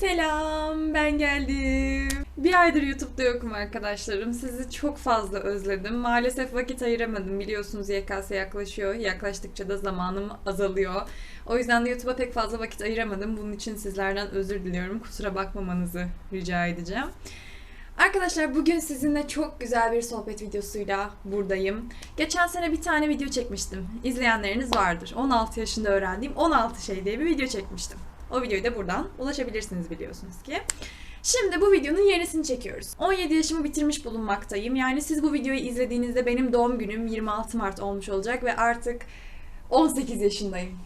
Selam, ben geldim. Bir aydır YouTube'da yokum arkadaşlarım. Sizi çok fazla özledim. Maalesef vakit ayıramadım. Biliyorsunuz YKS yaklaşıyor. Yaklaştıkça da zamanım azalıyor. O yüzden de YouTube'a pek fazla vakit ayıramadım. Bunun için sizlerden özür diliyorum. Kusura bakmamanızı rica edeceğim. Arkadaşlar bugün sizinle çok güzel bir sohbet videosuyla buradayım. Geçen sene bir tane video çekmiştim. İzleyenleriniz vardır. 16 yaşında öğrendiğim 16 şey diye bir video çekmiştim. O videoyu da buradan ulaşabilirsiniz biliyorsunuz ki. Şimdi bu videonun yenisini çekiyoruz. 17 yaşımı bitirmiş bulunmaktayım. Yani siz bu videoyu izlediğinizde benim doğum günüm 26 Mart olmuş olacak ve artık 18 yaşındayım.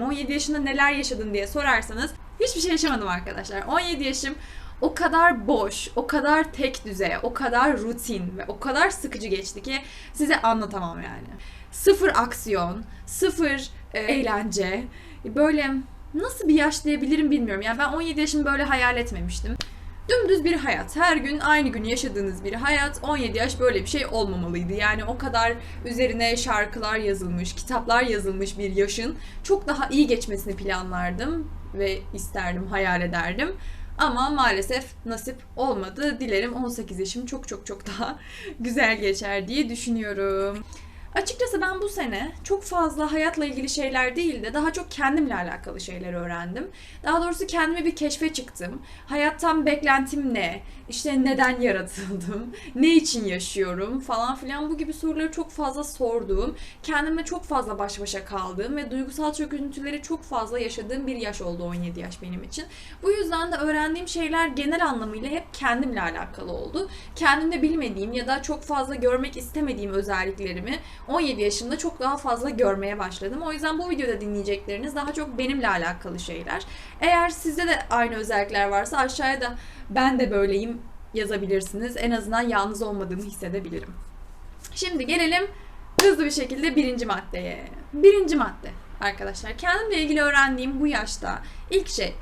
17 yaşında neler yaşadın diye sorarsanız hiçbir şey yaşamadım arkadaşlar. 17 yaşım o kadar boş, o kadar tek düzey, o kadar rutin ve o kadar sıkıcı geçti ki size anlatamam yani. Sıfır aksiyon, sıfır e, eğlence. Böyle nasıl bir yaş diyebilirim bilmiyorum. Yani ben 17 yaşımı böyle hayal etmemiştim. Dümdüz bir hayat. Her gün aynı günü yaşadığınız bir hayat. 17 yaş böyle bir şey olmamalıydı. Yani o kadar üzerine şarkılar yazılmış, kitaplar yazılmış bir yaşın çok daha iyi geçmesini planlardım ve isterdim, hayal ederdim. Ama maalesef nasip olmadı. Dilerim 18 yaşım çok çok çok daha güzel geçer diye düşünüyorum. Açıkçası ben bu sene çok fazla hayatla ilgili şeyler değil de daha çok kendimle alakalı şeyler öğrendim. Daha doğrusu kendime bir keşfe çıktım. Hayattan beklentim ne? İşte neden yaratıldım? Ne için yaşıyorum? Falan filan bu gibi soruları çok fazla sorduğum, kendime çok fazla baş başa kaldığım ve duygusal çöküntüleri çok fazla yaşadığım bir yaş oldu 17 yaş benim için. Bu yüzden de öğrendiğim şeyler genel anlamıyla hep kendimle alakalı oldu. Kendimde bilmediğim ya da çok fazla görmek istemediğim özelliklerimi 17 yaşımda çok daha fazla görmeye başladım. O yüzden bu videoda dinleyecekleriniz daha çok benimle alakalı şeyler. Eğer sizde de aynı özellikler varsa aşağıya da ben de böyleyim yazabilirsiniz. En azından yalnız olmadığımı hissedebilirim. Şimdi gelelim hızlı bir şekilde birinci maddeye. Birinci madde arkadaşlar. Kendimle ilgili öğrendiğim bu yaşta ilk şey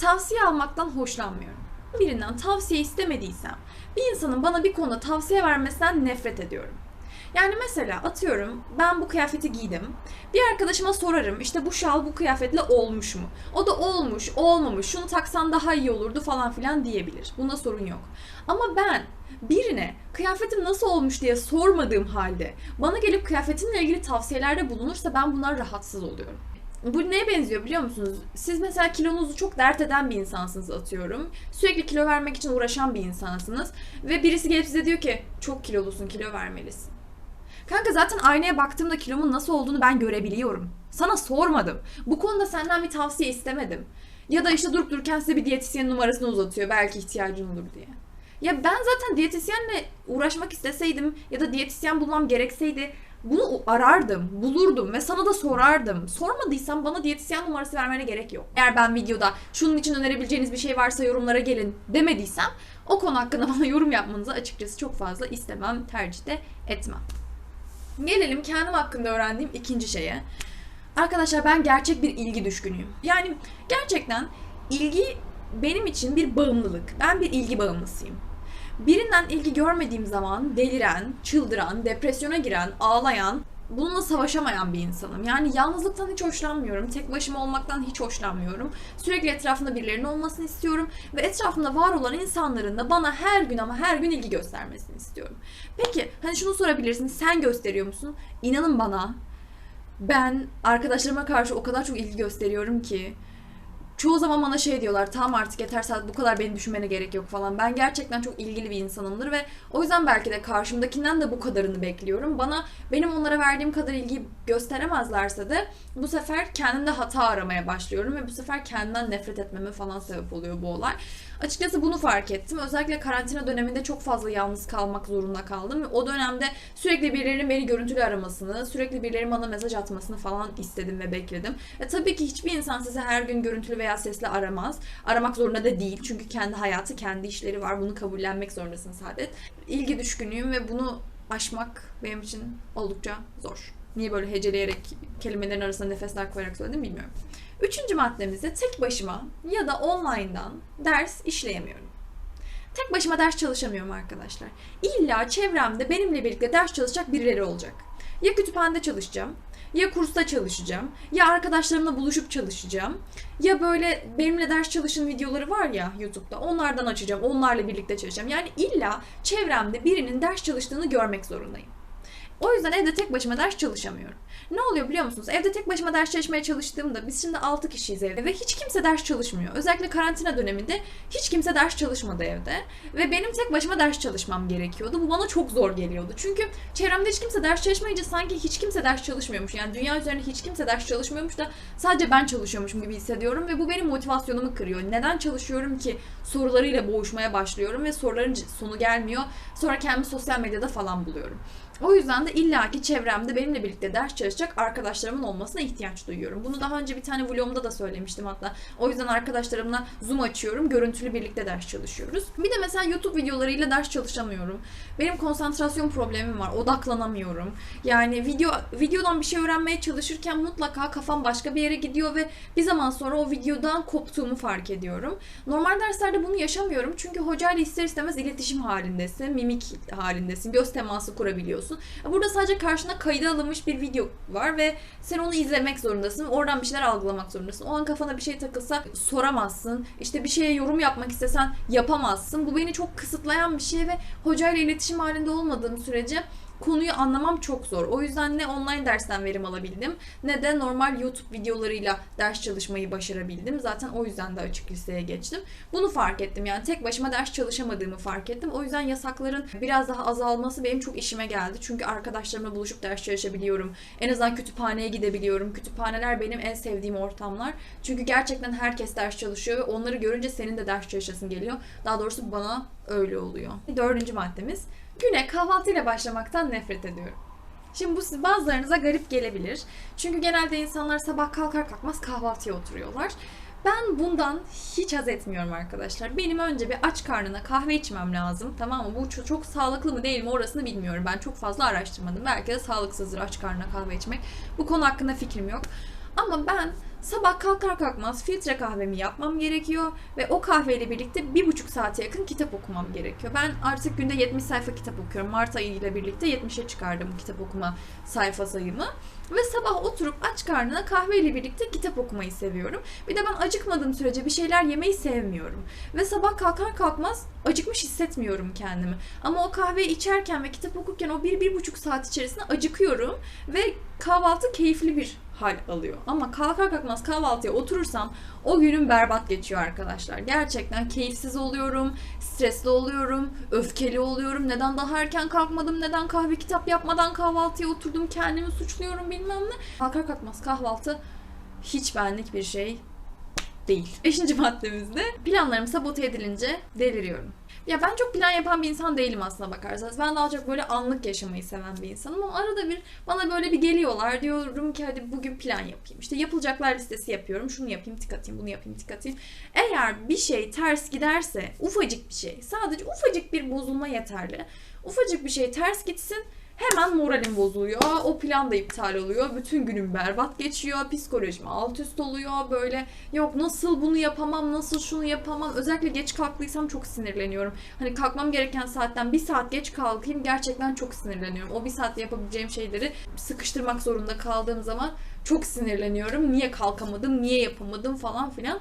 tavsiye almaktan hoşlanmıyorum. Birinden tavsiye istemediysem bir insanın bana bir konuda tavsiye vermesinden nefret ediyorum. Yani mesela atıyorum ben bu kıyafeti giydim. Bir arkadaşıma sorarım işte bu şal bu kıyafetle olmuş mu? O da olmuş, olmamış, şunu taksan daha iyi olurdu falan filan diyebilir. Bunda sorun yok. Ama ben birine kıyafetim nasıl olmuş diye sormadığım halde bana gelip kıyafetimle ilgili tavsiyelerde bulunursa ben bundan rahatsız oluyorum. Bu neye benziyor biliyor musunuz? Siz mesela kilonuzu çok dert eden bir insansınız atıyorum. Sürekli kilo vermek için uğraşan bir insansınız. Ve birisi gelip size diyor ki çok kilolusun kilo vermelisin. Kanka zaten aynaya baktığımda kilomun nasıl olduğunu ben görebiliyorum. Sana sormadım. Bu konuda senden bir tavsiye istemedim. Ya da işte durup dururken size bir diyetisyen numarasını uzatıyor. Belki ihtiyacın olur diye. Ya ben zaten diyetisyenle uğraşmak isteseydim ya da diyetisyen bulmam gerekseydi bunu arardım, bulurdum ve sana da sorardım. Sormadıysan bana diyetisyen numarası vermene gerek yok. Eğer ben videoda şunun için önerebileceğiniz bir şey varsa yorumlara gelin demediysem o konu hakkında bana yorum yapmanızı açıkçası çok fazla istemem, tercih de etmem. Gelelim kendim hakkında öğrendiğim ikinci şeye. Arkadaşlar ben gerçek bir ilgi düşkünüyüm. Yani gerçekten ilgi benim için bir bağımlılık. Ben bir ilgi bağımlısıyım. Birinden ilgi görmediğim zaman deliren, çıldıran, depresyona giren, ağlayan, bununla savaşamayan bir insanım. Yani yalnızlıktan hiç hoşlanmıyorum. Tek başıma olmaktan hiç hoşlanmıyorum. Sürekli etrafımda birilerinin olmasını istiyorum. Ve etrafımda var olan insanların da bana her gün ama her gün ilgi göstermesini istiyorum. Peki hani şunu sorabilirsin. Sen gösteriyor musun? İnanın bana ben arkadaşlarıma karşı o kadar çok ilgi gösteriyorum ki çoğu zaman bana şey diyorlar tamam artık yeter saat bu kadar beni düşünmene gerek yok falan. Ben gerçekten çok ilgili bir insanımdır ve o yüzden belki de karşımdakinden de bu kadarını bekliyorum. Bana benim onlara verdiğim kadar ilgi gösteremezlerse de bu sefer kendimde hata aramaya başlıyorum ve bu sefer kendimden nefret etmeme falan sebep oluyor bu olay. Açıkçası bunu fark ettim. Özellikle karantina döneminde çok fazla yalnız kalmak zorunda kaldım. O dönemde sürekli birilerinin beni görüntülü aramasını, sürekli birilerinin bana mesaj atmasını falan istedim ve bekledim. E, tabii ki hiçbir insan sizi her gün görüntülü veya sesli aramaz. Aramak zorunda da değil. Çünkü kendi hayatı, kendi işleri var. Bunu kabullenmek zorundasın Saadet. İlgi düşkünüyüm ve bunu aşmak benim için oldukça zor. Niye böyle heceleyerek kelimelerin arasında nefesler koyarak söyledim bilmiyorum. Üçüncü maddemizde tek başıma ya da online'dan ders işleyemiyorum. Tek başıma ders çalışamıyorum arkadaşlar. İlla çevremde benimle birlikte ders çalışacak birileri olacak. Ya kütüphanede çalışacağım ya kursta çalışacağım, ya arkadaşlarımla buluşup çalışacağım, ya böyle benimle ders çalışın videoları var ya YouTube'da onlardan açacağım, onlarla birlikte çalışacağım. Yani illa çevremde birinin ders çalıştığını görmek zorundayım. O yüzden evde tek başıma ders çalışamıyorum. Ne oluyor biliyor musunuz? Evde tek başıma ders çalışmaya çalıştığımda biz şimdi 6 kişiyiz evde ve hiç kimse ders çalışmıyor. Özellikle karantina döneminde hiç kimse ders çalışmadı evde ve benim tek başıma ders çalışmam gerekiyordu. Bu bana çok zor geliyordu. Çünkü çevremde hiç kimse ders çalışmayınca sanki hiç kimse ders çalışmıyormuş. Yani dünya üzerinde hiç kimse ders çalışmıyormuş da sadece ben çalışıyormuşum gibi hissediyorum ve bu benim motivasyonumu kırıyor. Neden çalışıyorum ki sorularıyla boğuşmaya başlıyorum ve soruların sonu gelmiyor. Sonra kendimi sosyal medyada falan buluyorum. O yüzden de illaki çevremde benimle birlikte ders çalışacak arkadaşlarımın olmasına ihtiyaç duyuyorum. Bunu daha önce bir tane vlogumda da söylemiştim hatta. O yüzden arkadaşlarımla Zoom açıyorum. Görüntülü birlikte ders çalışıyoruz. Bir de mesela YouTube videolarıyla ders çalışamıyorum. Benim konsantrasyon problemim var. Odaklanamıyorum. Yani video videodan bir şey öğrenmeye çalışırken mutlaka kafam başka bir yere gidiyor ve bir zaman sonra o videodan koptuğumu fark ediyorum. Normal derslerde bunu yaşamıyorum. Çünkü hocayla ister istemez iletişim halindesin, mimik halindesin, göz teması kurabiliyorsun. Burada sadece karşına kayda alınmış bir video var ve sen onu izlemek zorundasın. Oradan bir şeyler algılamak zorundasın. O an kafana bir şey takılsa soramazsın. İşte bir şeye yorum yapmak istesen yapamazsın. Bu beni çok kısıtlayan bir şey ve hocayla iletişim halinde olmadığım sürece konuyu anlamam çok zor. O yüzden ne online dersten verim alabildim ne de normal YouTube videolarıyla ders çalışmayı başarabildim. Zaten o yüzden de açık listeye geçtim. Bunu fark ettim. Yani tek başıma ders çalışamadığımı fark ettim. O yüzden yasakların biraz daha azalması benim çok işime geldi. Çünkü arkadaşlarımla buluşup ders çalışabiliyorum. En azından kütüphaneye gidebiliyorum. Kütüphaneler benim en sevdiğim ortamlar. Çünkü gerçekten herkes ders çalışıyor ve onları görünce senin de ders çalışasın geliyor. Daha doğrusu bana öyle oluyor. Dördüncü maddemiz Güne kahvaltıyla başlamaktan nefret ediyorum. Şimdi bu siz bazılarınıza garip gelebilir. Çünkü genelde insanlar sabah kalkar kalkmaz kahvaltıya oturuyorlar. Ben bundan hiç haz etmiyorum arkadaşlar. Benim önce bir aç karnına kahve içmem lazım. Tamam mı? Bu çok, çok sağlıklı mı değil mi orasını bilmiyorum. Ben çok fazla araştırmadım. Belki de sağlıksızdır aç karnına kahve içmek. Bu konu hakkında fikrim yok. Ama ben sabah kalkar kalkmaz filtre kahvemi yapmam gerekiyor ve o kahveyle birlikte bir buçuk saate yakın kitap okumam gerekiyor. Ben artık günde 70 sayfa kitap okuyorum. Mart ayı ile birlikte 70'e çıkardım kitap okuma sayfa sayımı. Ve sabah oturup aç karnına kahveyle birlikte kitap okumayı seviyorum. Bir de ben acıkmadığım sürece bir şeyler yemeyi sevmiyorum. Ve sabah kalkar kalkmaz acıkmış hissetmiyorum kendimi. Ama o kahveyi içerken ve kitap okurken o bir, bir buçuk saat içerisinde acıkıyorum. Ve kahvaltı keyifli bir hal alıyor. Ama kalkar kalkmaz kahvaltıya oturursam o günüm berbat geçiyor arkadaşlar. Gerçekten keyifsiz oluyorum, stresli oluyorum, öfkeli oluyorum. Neden daha erken kalkmadım, neden kahve kitap yapmadan kahvaltıya oturdum, kendimi suçluyorum bilmem ne. Kalkar kalkmaz kahvaltı hiç benlik bir şey değil. Beşinci maddemizde planlarım sabote edilince deliriyorum. Ya ben çok plan yapan bir insan değilim aslında bakarsanız. Ben daha çok böyle anlık yaşamayı seven bir insanım ama arada bir bana böyle bir geliyorlar. Diyorum ki hadi bugün plan yapayım. İşte yapılacaklar listesi yapıyorum. Şunu yapayım tik atayım, bunu yapayım tik atayım. Eğer bir şey ters giderse ufacık bir şey, sadece ufacık bir bozulma yeterli. Ufacık bir şey ters gitsin Hemen moralim bozuluyor. O plan da iptal oluyor. Bütün günüm berbat geçiyor. Psikolojim alt üst oluyor. Böyle yok nasıl bunu yapamam, nasıl şunu yapamam. Özellikle geç kalktıysam çok sinirleniyorum. Hani kalkmam gereken saatten bir saat geç kalkayım gerçekten çok sinirleniyorum. O bir saatte yapabileceğim şeyleri sıkıştırmak zorunda kaldığım zaman çok sinirleniyorum. Niye kalkamadım, niye yapamadım falan filan.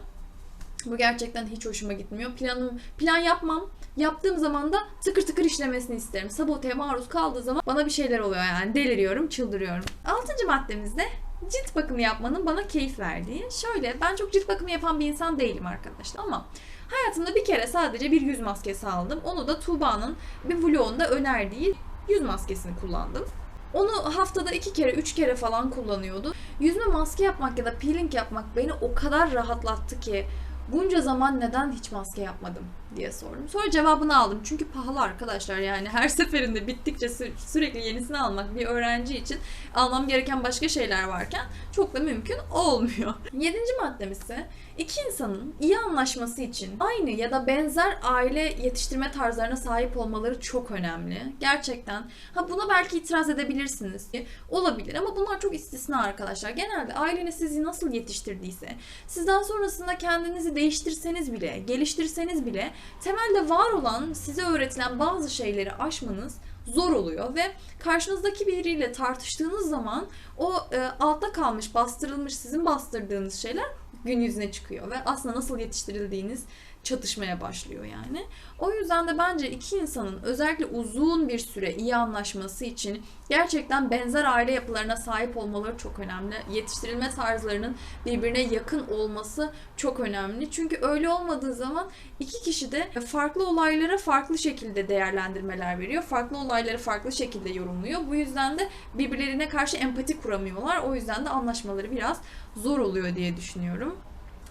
Bu gerçekten hiç hoşuma gitmiyor. Planım, plan yapmam. Yaptığım zaman da tıkır tıkır işlemesini isterim. Saboteye maruz kaldığı zaman bana bir şeyler oluyor yani. Deliriyorum, çıldırıyorum. Altıncı maddemizde cilt bakımı yapmanın bana keyif verdiği. Şöyle ben çok cilt bakımı yapan bir insan değilim arkadaşlar ama hayatımda bir kere sadece bir yüz maskesi aldım. Onu da Tuğba'nın bir vlogunda önerdiği yüz maskesini kullandım. Onu haftada iki kere, üç kere falan kullanıyordu. Yüzme maske yapmak ya da peeling yapmak beni o kadar rahatlattı ki bunca zaman neden hiç maske yapmadım diye sordum. Sonra cevabını aldım. Çünkü pahalı arkadaşlar yani her seferinde bittikçe sü- sürekli yenisini almak bir öğrenci için almam gereken başka şeyler varken çok da mümkün olmuyor. Yedinci maddemiz ise iki insanın iyi anlaşması için aynı ya da benzer aile yetiştirme tarzlarına sahip olmaları çok önemli. Gerçekten. Ha buna belki itiraz edebilirsiniz. Olabilir ama bunlar çok istisna arkadaşlar. Genelde aileniz sizi nasıl yetiştirdiyse, sizden sonrasında kendinizi değiştirseniz bile, geliştirseniz bile temelde var olan, size öğretilen bazı şeyleri aşmanız zor oluyor ve karşınızdaki biriyle tartıştığınız zaman o e, altta kalmış, bastırılmış, sizin bastırdığınız şeyler gün yüzüne çıkıyor ve aslında nasıl yetiştirildiğiniz çatışmaya başlıyor yani. O yüzden de bence iki insanın özellikle uzun bir süre iyi anlaşması için gerçekten benzer aile yapılarına sahip olmaları çok önemli. Yetiştirilme tarzlarının birbirine yakın olması çok önemli. Çünkü öyle olmadığı zaman iki kişi de farklı olaylara farklı şekilde değerlendirmeler veriyor. Farklı olayları farklı şekilde yorumluyor. Bu yüzden de birbirlerine karşı empati kuramıyorlar. O yüzden de anlaşmaları biraz zor oluyor diye düşünüyorum.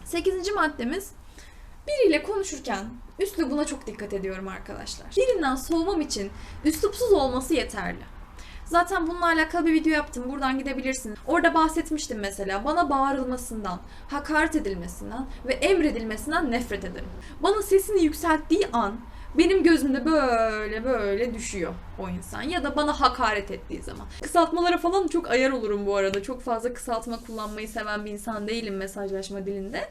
Sekizinci maddemiz biriyle konuşurken üslubuna çok dikkat ediyorum arkadaşlar. Birinden soğumam için üslupsuz olması yeterli. Zaten bununla alakalı bir video yaptım. Buradan gidebilirsin. Orada bahsetmiştim mesela. Bana bağırılmasından, hakaret edilmesinden ve emredilmesinden nefret ederim. Bana sesini yükselttiği an benim gözümde böyle böyle düşüyor o insan. Ya da bana hakaret ettiği zaman. Kısaltmalara falan çok ayar olurum bu arada. Çok fazla kısaltma kullanmayı seven bir insan değilim mesajlaşma dilinde.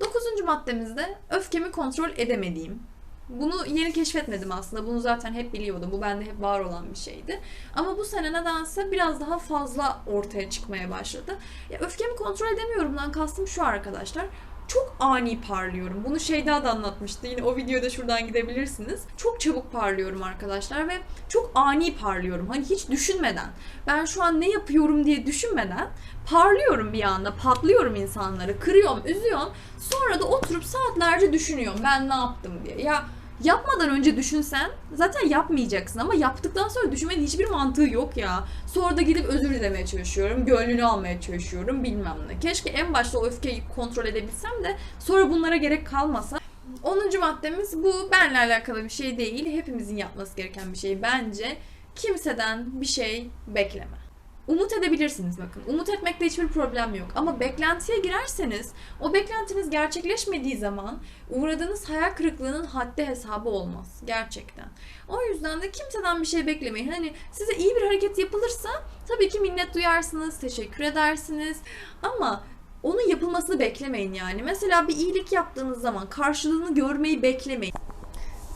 Dokuzuncu maddemizde öfkemi kontrol edemediğim. Bunu yeni keşfetmedim aslında. Bunu zaten hep biliyordum. Bu bende hep var olan bir şeydi. Ama bu sene nedense biraz daha fazla ortaya çıkmaya başladı. Ya öfkemi kontrol edemiyorumdan kastım şu arkadaşlar. Çok ani parlıyorum. Bunu Şeyda da anlatmıştı. Yine o videoda şuradan gidebilirsiniz. Çok çabuk parlıyorum arkadaşlar ve çok ani parlıyorum. Hani hiç düşünmeden. Ben şu an ne yapıyorum diye düşünmeden parlıyorum bir anda. Patlıyorum insanları. Kırıyorum, üzüyorum. Sonra da oturup saatlerce düşünüyorum. Ben ne yaptım diye. Ya yapmadan önce düşünsen zaten yapmayacaksın ama yaptıktan sonra düşünmenin hiçbir mantığı yok ya. Sonra da gidip özür dilemeye çalışıyorum, gönlünü almaya çalışıyorum bilmem ne. Keşke en başta o öfkeyi kontrol edebilsem de sonra bunlara gerek kalmasa. 10. maddemiz bu benle alakalı bir şey değil. Hepimizin yapması gereken bir şey bence. Kimseden bir şey bekleme. Umut edebilirsiniz bakın. Umut etmekte hiçbir problem yok. Ama beklentiye girerseniz o beklentiniz gerçekleşmediği zaman uğradığınız hayal kırıklığının haddi hesabı olmaz. Gerçekten. O yüzden de kimseden bir şey beklemeyin. Hani size iyi bir hareket yapılırsa tabii ki minnet duyarsınız, teşekkür edersiniz. Ama onun yapılmasını beklemeyin yani. Mesela bir iyilik yaptığınız zaman karşılığını görmeyi beklemeyin.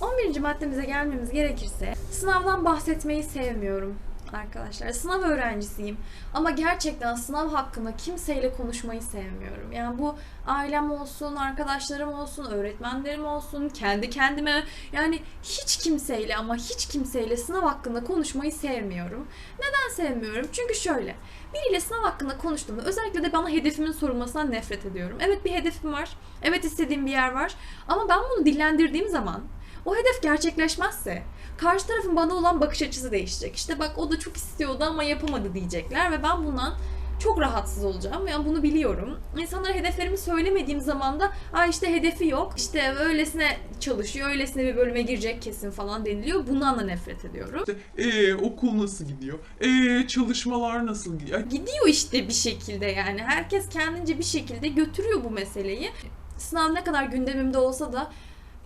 11. maddemize gelmemiz gerekirse sınavdan bahsetmeyi sevmiyorum arkadaşlar. Sınav öğrencisiyim ama gerçekten sınav hakkında kimseyle konuşmayı sevmiyorum. Yani bu ailem olsun, arkadaşlarım olsun, öğretmenlerim olsun, kendi kendime yani hiç kimseyle ama hiç kimseyle sınav hakkında konuşmayı sevmiyorum. Neden sevmiyorum? Çünkü şöyle. Biriyle sınav hakkında konuştuğumda özellikle de bana hedefimin sorulmasından nefret ediyorum. Evet bir hedefim var. Evet istediğim bir yer var. Ama ben bunu dillendirdiğim zaman o hedef gerçekleşmezse karşı tarafın bana olan bakış açısı değişecek. İşte bak o da çok istiyordu ama yapamadı diyecekler ve ben bundan çok rahatsız olacağım. Yani bunu biliyorum. İnsanlara hedeflerimi söylemediğim zaman da Aa işte hedefi yok. İşte öylesine çalışıyor, öylesine bir bölüme girecek kesin falan deniliyor. Bundan da nefret ediyorum. İşte, ee, okul nasıl gidiyor? Ee, çalışmalar nasıl gidiyor? Gidiyor işte bir şekilde yani. Herkes kendince bir şekilde götürüyor bu meseleyi. Sınav ne kadar gündemimde olsa da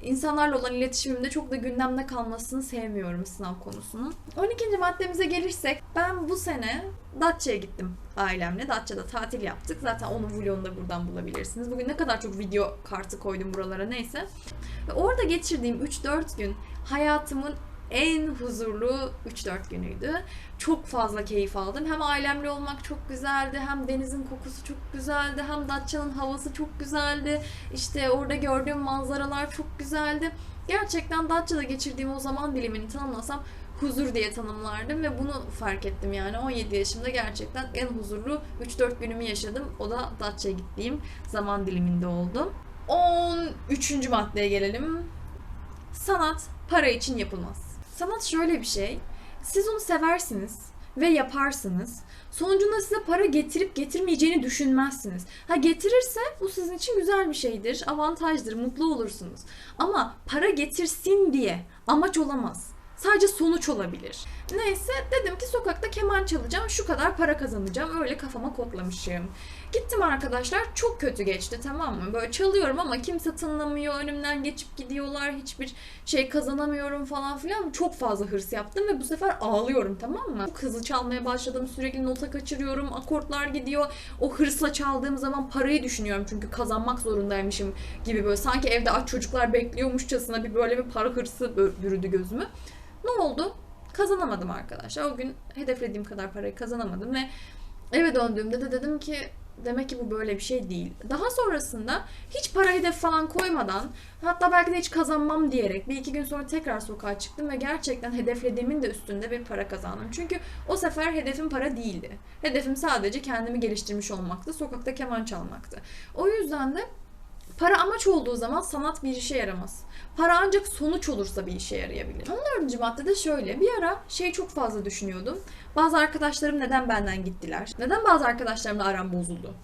insanlarla olan iletişimimde çok da gündemde kalmasını sevmiyorum sınav konusunun. 12. maddemize gelirsek ben bu sene Datça'ya gittim ailemle. Datça'da tatil yaptık. Zaten onun vlogunu da buradan bulabilirsiniz. Bugün ne kadar çok video kartı koydum buralara neyse. Ve orada geçirdiğim 3-4 gün hayatımın en huzurlu 3-4 günüydü. Çok fazla keyif aldım. Hem ailemle olmak çok güzeldi, hem denizin kokusu çok güzeldi, hem Datça'nın havası çok güzeldi. İşte orada gördüğüm manzaralar çok güzeldi. Gerçekten Datça'da geçirdiğim o zaman dilimini tanımlasam huzur diye tanımlardım ve bunu fark ettim yani 17 yaşımda gerçekten en huzurlu 3-4 günümü yaşadım. O da Datça'ya gittiğim zaman diliminde oldu. 13. maddeye gelelim. Sanat para için yapılmaz. Sanat şöyle bir şey. Siz onu seversiniz ve yaparsınız. Sonucunda size para getirip getirmeyeceğini düşünmezsiniz. Ha getirirse bu sizin için güzel bir şeydir, avantajdır, mutlu olursunuz. Ama para getirsin diye amaç olamaz. Sadece sonuç olabilir. Neyse dedim ki sokakta keman çalacağım, şu kadar para kazanacağım. Öyle kafama kodlamışım. Gittim arkadaşlar çok kötü geçti tamam mı? Böyle çalıyorum ama kimse tınlamıyor. Önümden geçip gidiyorlar. Hiçbir şey kazanamıyorum falan filan. Çok fazla hırs yaptım ve bu sefer ağlıyorum tamam mı? Çok hızlı çalmaya başladım. Sürekli nota kaçırıyorum. Akortlar gidiyor. O hırsla çaldığım zaman parayı düşünüyorum. Çünkü kazanmak zorundaymışım gibi böyle. Sanki evde aç çocuklar bekliyormuşçasına bir böyle bir para hırsı bürüdü gözümü. Ne oldu? Kazanamadım arkadaşlar. O gün hedeflediğim kadar parayı kazanamadım ve eve döndüğümde de dedim ki demek ki bu böyle bir şey değil. Daha sonrasında hiç para hedef falan koymadan hatta belki de hiç kazanmam diyerek bir iki gün sonra tekrar sokağa çıktım ve gerçekten hedeflediğimin de üstünde bir para kazandım. Çünkü o sefer hedefim para değildi. Hedefim sadece kendimi geliştirmiş olmaktı. Sokakta keman çalmaktı. O yüzden de para amaç olduğu zaman sanat bir işe yaramaz. Para ancak sonuç olursa bir işe yarayabilir. 14. maddede şöyle. Bir ara şey çok fazla düşünüyordum. Bazı arkadaşlarım neden benden gittiler? Neden bazı arkadaşlarımla aram bozuldu?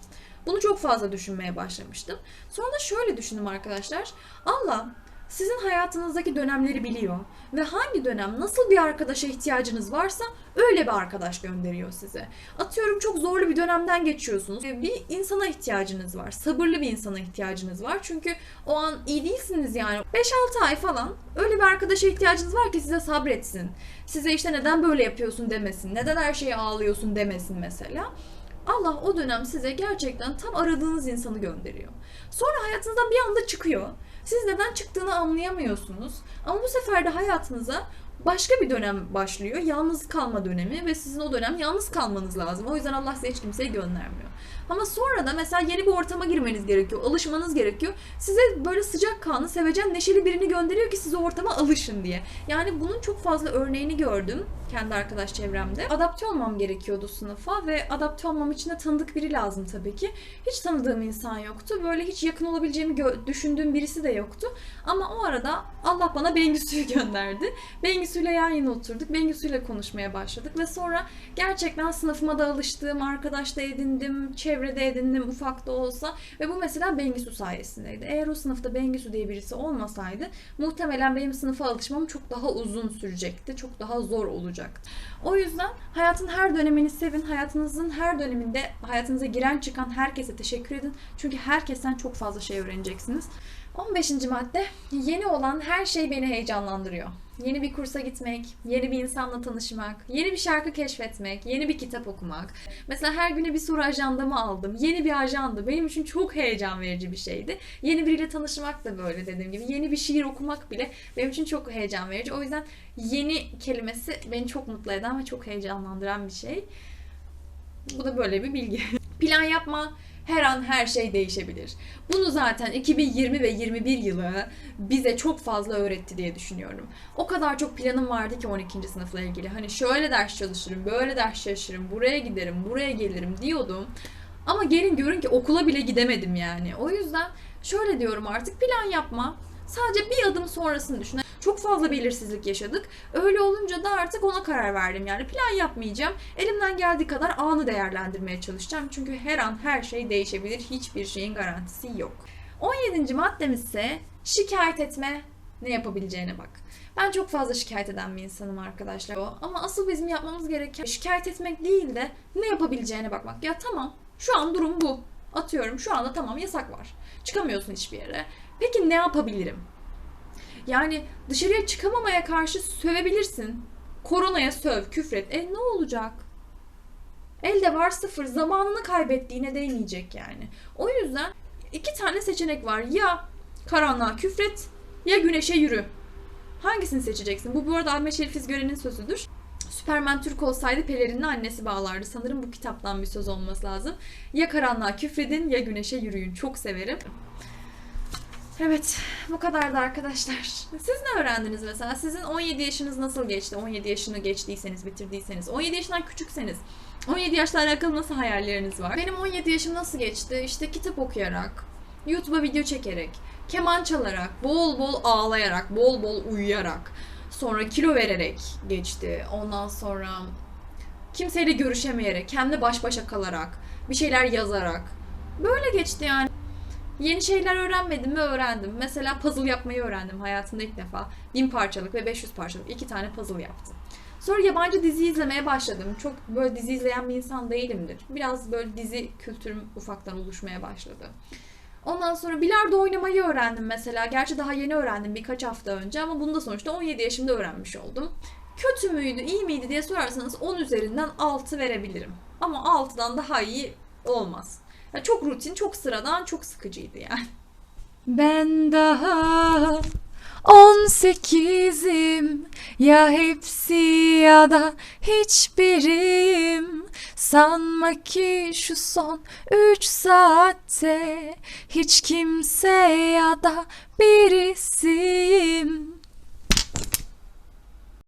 Bunu çok fazla düşünmeye başlamıştım. Sonra şöyle düşündüm arkadaşlar. Allah sizin hayatınızdaki dönemleri biliyor ve hangi dönem nasıl bir arkadaşa ihtiyacınız varsa öyle bir arkadaş gönderiyor size. Atıyorum çok zorlu bir dönemden geçiyorsunuz. Bir insana ihtiyacınız var. Sabırlı bir insana ihtiyacınız var. Çünkü o an iyi değilsiniz yani. 5-6 ay falan öyle bir arkadaşa ihtiyacınız var ki size sabretsin. Size işte neden böyle yapıyorsun demesin. Neden her şeye ağlıyorsun demesin mesela. Allah o dönem size gerçekten tam aradığınız insanı gönderiyor. Sonra hayatınızdan bir anda çıkıyor. Siz neden çıktığını anlayamıyorsunuz. Ama bu sefer de hayatınıza başka bir dönem başlıyor. Yalnız kalma dönemi ve sizin o dönem yalnız kalmanız lazım. O yüzden Allah size hiç kimseyi göndermiyor. Ama sonra da mesela yeni bir ortama girmeniz gerekiyor, alışmanız gerekiyor. Size böyle sıcakkanlı, sevecen, neşeli birini gönderiyor ki siz ortama alışın diye. Yani bunun çok fazla örneğini gördüm kendi arkadaş çevremde. Adapte olmam gerekiyordu sınıfa ve adapte olmam için de tanıdık biri lazım tabii ki. Hiç tanıdığım insan yoktu. Böyle hiç yakın olabileceğimi düşündüğüm birisi de yoktu. Ama o arada Allah bana Bengüsü'yü gönderdi. Bengüsü'yle yan yana oturduk. Bengüsü'yle konuşmaya başladık ve sonra gerçekten sınıfıma da alıştım, arkadaş da edindim, çevrede edindim ufak da olsa ve bu mesela Bengüsü sayesindeydi. Eğer o sınıfta Bengüsü diye birisi olmasaydı muhtemelen benim sınıfa alışmam çok daha uzun sürecekti, çok daha zor olacaktı. O yüzden hayatın her dönemini sevin, hayatınızın her döneminde hayatınıza giren çıkan herkese teşekkür edin. Çünkü herkesten çok fazla şey öğreneceksiniz. 15. madde, yeni olan her şey beni heyecanlandırıyor. Yeni bir kursa gitmek, yeni bir insanla tanışmak, yeni bir şarkı keşfetmek, yeni bir kitap okumak. Mesela her güne bir soru ajandamı aldım. Yeni bir ajanda benim için çok heyecan verici bir şeydi. Yeni biriyle tanışmak da böyle dediğim gibi. Yeni bir şiir okumak bile benim için çok heyecan verici. O yüzden yeni kelimesi beni çok mutlu eden ve çok heyecanlandıran bir şey. Bu da böyle bir bilgi. Plan yapma, her an her şey değişebilir. Bunu zaten 2020 ve 21 yılı bize çok fazla öğretti diye düşünüyorum. O kadar çok planım vardı ki 12. sınıfla ilgili. Hani şöyle ders çalışırım, böyle ders çalışırım, buraya giderim, buraya gelirim diyordum. Ama gelin görün ki okula bile gidemedim yani. O yüzden şöyle diyorum artık plan yapma. Sadece bir adım sonrasını düşün. Çok fazla belirsizlik yaşadık. Öyle olunca da artık ona karar verdim. Yani plan yapmayacağım. Elimden geldiği kadar anı değerlendirmeye çalışacağım. Çünkü her an her şey değişebilir. Hiçbir şeyin garantisi yok. 17. maddemiz ise şikayet etme ne yapabileceğine bak. Ben çok fazla şikayet eden bir insanım arkadaşlar. Ama asıl bizim yapmamız gereken şikayet etmek değil de ne yapabileceğine bakmak. Ya tamam şu an durum bu. Atıyorum şu anda tamam yasak var. Çıkamıyorsun hiçbir yere. Peki ne yapabilirim? Yani dışarıya çıkamamaya karşı sövebilirsin. Koronaya söv, küfret. E ne olacak? Elde var sıfır. Zamanını kaybettiğine değmeyecek yani. O yüzden iki tane seçenek var. Ya karanlığa küfret ya güneşe yürü. Hangisini seçeceksin? Bu bu arada Ahmet Şerif İzgören'in sözüdür. Süpermen Türk olsaydı pelerinini annesi bağlardı. Sanırım bu kitaptan bir söz olması lazım. Ya karanlığa küfredin ya güneşe yürüyün. Çok severim. Evet, bu kadardı arkadaşlar. Siz ne öğrendiniz mesela? Sizin 17 yaşınız nasıl geçti? 17 yaşını geçtiyseniz, bitirdiyseniz, 17 yaşından küçükseniz, 17 yaşla alakalı nasıl hayalleriniz var? Benim 17 yaşım nasıl geçti? İşte kitap okuyarak, YouTube'a video çekerek, keman çalarak, bol bol ağlayarak, bol bol uyuyarak, sonra kilo vererek geçti. Ondan sonra kimseyle görüşemeyerek, kendi baş başa kalarak, bir şeyler yazarak. Böyle geçti yani. Yeni şeyler öğrenmedim mi öğrendim. Mesela puzzle yapmayı öğrendim hayatımda ilk defa. 1000 parçalık ve 500 parçalık iki tane puzzle yaptım. Sonra yabancı dizi izlemeye başladım. Çok böyle dizi izleyen bir insan değilimdir. Biraz böyle dizi kültürüm ufaktan oluşmaya başladı. Ondan sonra bilardo oynamayı öğrendim mesela. Gerçi daha yeni öğrendim birkaç hafta önce ama bunu da sonuçta 17 yaşımda öğrenmiş oldum. Kötü müydü, iyi miydi diye sorarsanız 10 üzerinden 6 verebilirim. Ama 6'dan daha iyi olmaz. Ya çok rutin, çok sıradan, çok sıkıcıydı yani. Ben daha On sekizim. Ya hepsi ya da hiçbiriyim Sanma ki şu son üç saatte Hiç kimse ya da birisiyim